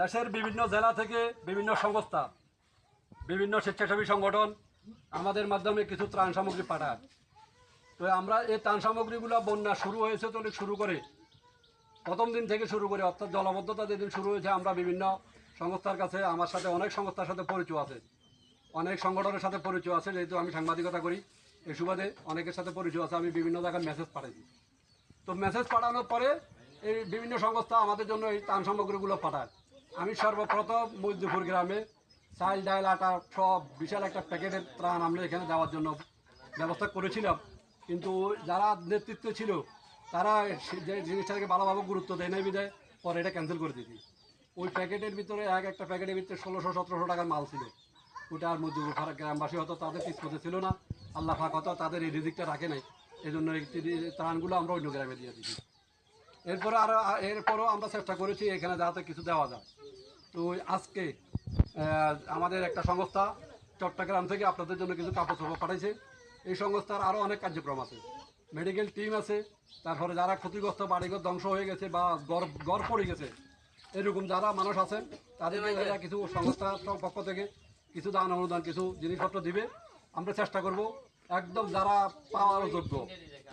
দেশের বিভিন্ন জেলা থেকে বিভিন্ন সংস্থা, বিভিন্ন স্বেচ্ছাসেবী সংগঠন আমাদের মাধ্যমে কিছু ত্রাণ সামগ্রী পাঠায়। তো আমরা এই ত্রাণ সামগ্রীগুলো বন্যা শুরু হয়েছে তো শুরু করে, প্রথম দিন থেকে শুরু করে, অর্থাৎ জলবদ্ধতা যেদিন শুরু হয়েছে, আমরা বিভিন্ন সংস্থার কাছে, আমার সাথে অনেক সংস্থার সাথে পরিচয় আছে। অনেক সংগঠনের সাথে পরিচয় আছে, যেহেতু আমি সাংবাদিকতা করি এই সুবাদে অনেকের সাথে পরিচয় আছে, আমি বিভিন্ন জায়গায় মেসেজ পাঠাইছি। তো মেসেজ পাঠানোর পরে এই বিভিন্ন সংস্থা আমাদের জন্য এই ত্রাণ সামগ্রীগুলো পাঠায়। আমি সর্বপ্রথম মজদুপুর গ্রামে চাল ডাল আটা সব বিশাল একটা প্যাকেটের ত্রাণ আমরা এখানে দেওয়ার জন্য ব্যবস্থা করেছিলাম। কিন্তু যারা নেতৃত্ব ছিল, তারা যে জিনিসটাকে ভালোভাবে গুরুত্ব দেয় নাই বিদায় পরে এটা ক্যান্সেল করে দিয়েছি। ওই প্যাকেটের ভিতরে এক একটা প্যাকেটের ভিতরে ষোলোশো, সতেরোশো টাকার মাল ছিল। ওটা আর খারাপ গ্রামবাসী হয়তো তাদের কিসমতে ছিল না, আল্লাহ ফাঁক হয়তো তাদের এই রিজিকটা রাখে নাই। এই জন্য ত্রাণগুলো আমরা অন্য গ্রামে দিয়ে দিচ্ছি এরপরে আরও এরপরও আমরা চেষ্টা করেছি এখানে যাতে কিছু দেওয়া যায়। তো আজকে আমাদের একটা সংস্থা চট্টগ্রাম থেকে আপনাদের জন্য কিছু কাপড় চোপড় পাঠাইছে। এই সংস্থার আরও অনেক কার্যক্রম আছে। মেডিকেল টিম আছে তারপরে যারা ক্ষতিগ্রস্ত বাড়িঘর ধ্বংস হয়ে গেছে বা গড় গড় পড়ে গেছে এরকম যারা মানুষ আছেন তাদের কিছু সংস্থার পক্ষ থেকে কিছু দান অনুদান কিছু জিনিসপত্র দিবে। আমরা চেষ্টা করব একদম যারা পাওয়ার যোগ্য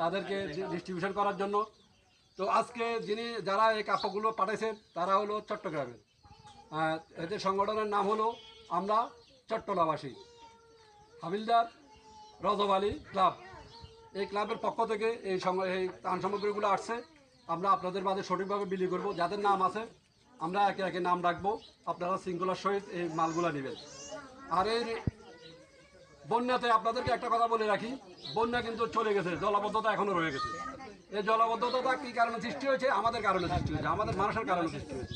তাদেরকে ডিস্ট্রিবিউশন করার জন্য। তো আজকে যিনি, যারা এই কাপড়গুলো পাঠাইছেন, তারা হলো চট্টগ্রামের। এদের সংগঠনের নাম হলো আমরা চট্টলাবাসী। হাবিলদার রজব আলী ক্লাব। এই ক্লাবের পক্ষ থেকে এই এই ত্রাণ সামগ্রীগুলো আসছে। আমরা আপনাদের মাঝে সঠিকভাবে বিলি করব। যাদের নাম আছে, আমরা একে একে নাম রাখব। আপনারা শৃঙ্খলার সহিত এই মালগুলো নেবেন। আর এই বন্যাতে আপনাদেরকে একটা কথা বলে রাখি। বন্যা কিন্তু চলে গেছে, জলাবদ্ধতা এখনও রয়ে গেছে। এই জলাবদ্ধতা কি কারণে সৃষ্টি হয়েছে? আমাদের কারণে সৃষ্টি হয়েছে, আমাদের মানুষের কারণে সৃষ্টি হয়েছে।